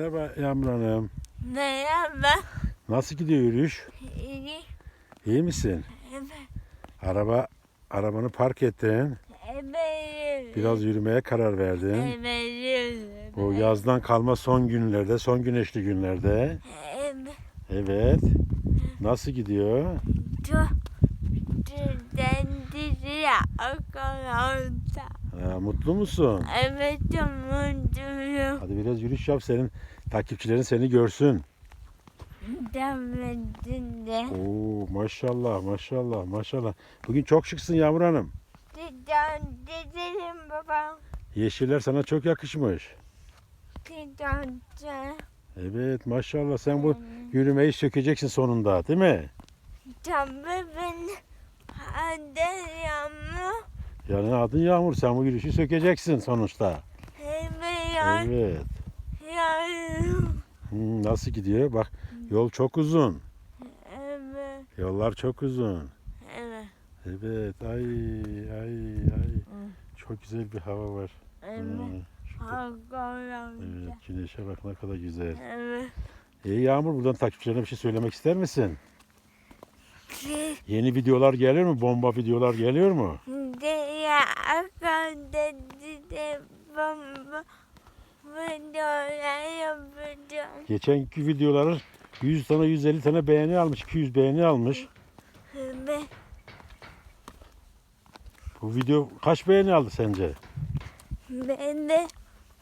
Merhaba Yağmur Hanım. Merhaba. Nasıl gidiyor yürüyüş? İyi. İyi misin? Evet. Araba arabanı park ettin. Evet. Biraz yürümeye karar verdin. Evet. Bu yazdan kalma son günlerde, son güneşli günlerde. Evet. Evet. Nasıl gidiyor? Çok. Ha, mutlu musun? Evet mutluyum. Hadi biraz yürüyüş yap senin takipçilerin seni görsün. Demedinde. Oo maşallah maşallah maşallah. Bugün çok şıksın Yağmur Hanım. Düzen dedim babam. Yeşiller sana çok yakışmış. Düzen. Evet maşallah sen bu yürümeyi sökeceksin sonunda değil mi? Tabii ben adayım. Yani adın Yağmur sen bu yürüyüşü sökeceksin sonuçta. Evet. Hmm, nasıl gidiyor? Bak yol çok uzun. Evet. Yollar çok uzun. Evet. Evet ay ay ay. Çok güzel bir hava var. Evet. Hmm. Evet güneşe bak ne kadar güzel. Evet. İyi Yağmur buradan takipçilerine bir şey söylemek ister misin? Yeni videolar geliyor mu? Bomba videolar geliyor mu? diye akılda de bomba videolar yapacağım. Geçenki videoları 100 tane 150 tane beğeni almış. 200 beğeni almış. Ve Bu video kaç beğeni aldı sence? ben de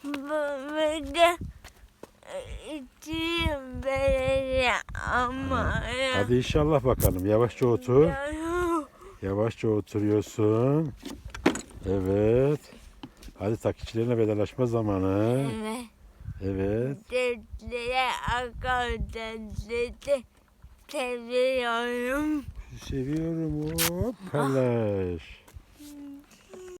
bu video içim böyle ama Hadi inşallah bakalım. Yavaşça otur. Yavaşça oturuyorsun. Evet. Hadi takipçilerine vedalaşma zamanı. Evet. Evet. Seviyorum. Seviyorum. Hop. Paylaş.